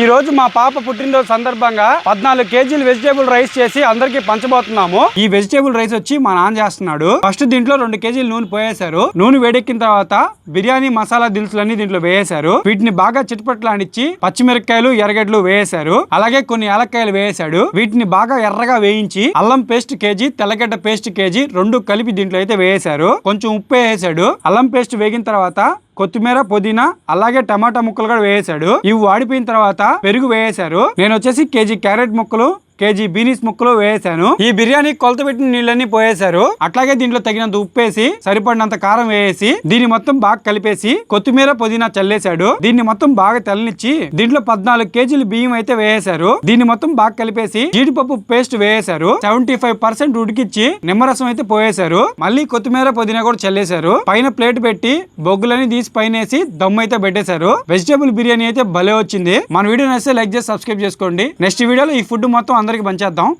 ఈ రోజు మా పాప పుట్టినరోజు సందర్భంగా పద్నాలుగు కేజీలు వెజిటేబుల్ రైస్ చేసి అందరికి పంచబోతున్నాము. ఈ వెజిటేబుల్ రైస్ వచ్చి మా నాన్న చేస్తున్నాడు. ఫస్ట్ దీంట్లో రెండు కేజీలు నూనె పోయేశారు. నూనె వేడెక్కిన తర్వాత బిర్యానీ మసాలా దినుసులన్నీ దీంట్లో వేసేశారు వీటిని బాగా చిటపట్లాడిచ్చి పచ్చిమిరపకాయలు ఎర్రగడ్డలు వేసేశారు అలాగే కొన్ని ఏలక్కాయలు వేసాడు వీటిని బాగా ఎర్రగా వేయించి అల్లం పేస్ట్ కేజీ తెల్లగడ్డ పేస్ట్ కేజీ రెండు కలిపి దీంట్లో అయితే వేసారు కొంచెం ఉప్పు వేసాడు అల్లం పేస్ట్ వేగిన తర్వాత కొత్తిమీర పుదీనా అలాగే టమాటా ముక్కలు కూడా వేసాడు. ఇవి వాడిపోయిన తర్వాత పెరుగు వేసారు. నేను వచ్చేసి కేజీ క్యారెట్ ముక్కలు కేజీ బీనీస్ ముక్కలు వేసాను ఈ బిర్యానీ కొలత పెట్టిన నీళ్ళని పోయేశారు. అట్లాగే దీంట్లో తగినంత ఉప్పేసి సరిపడినంత కారం వేసి దీన్ని మొత్తం బాగా కలిపేసి కొత్తిమీర పుదీనా చల్లేశాడు. దీన్ని మొత్తం బాగా తెల్లనిచ్చి దీంట్లో పద్నాలుగు కేజీలు బియ్యం అయితే వేసారు దీన్ని మొత్తం బాగా కలిపేసి జీడిపప్పు పేస్ట్ వేసారు సెవెంటీ ఫైవ్ పర్సెంట్ ఉడికిచ్చి నిమ్మరసం అయితే పోయేశారు. మళ్ళీ కొత్తిమీర పుదీనా కూడా చల్లేశారు. పైన ప్లేట్ పెట్టి బొగ్గులని తీసి పైన వేసి దమ్ అయితే పెట్టేశారు. వెజిటేబుల్ బిర్యానీ అయితే భలే వచ్చింది. మన వీడియో నచ్చితే లైక్ చేసి సబ్స్క్రైబ్ చేసుకోండి. నెక్స్ట్ వీడియోలో ఈ ఫుడ్ మొత్తం అందరికి పంచేద్దాం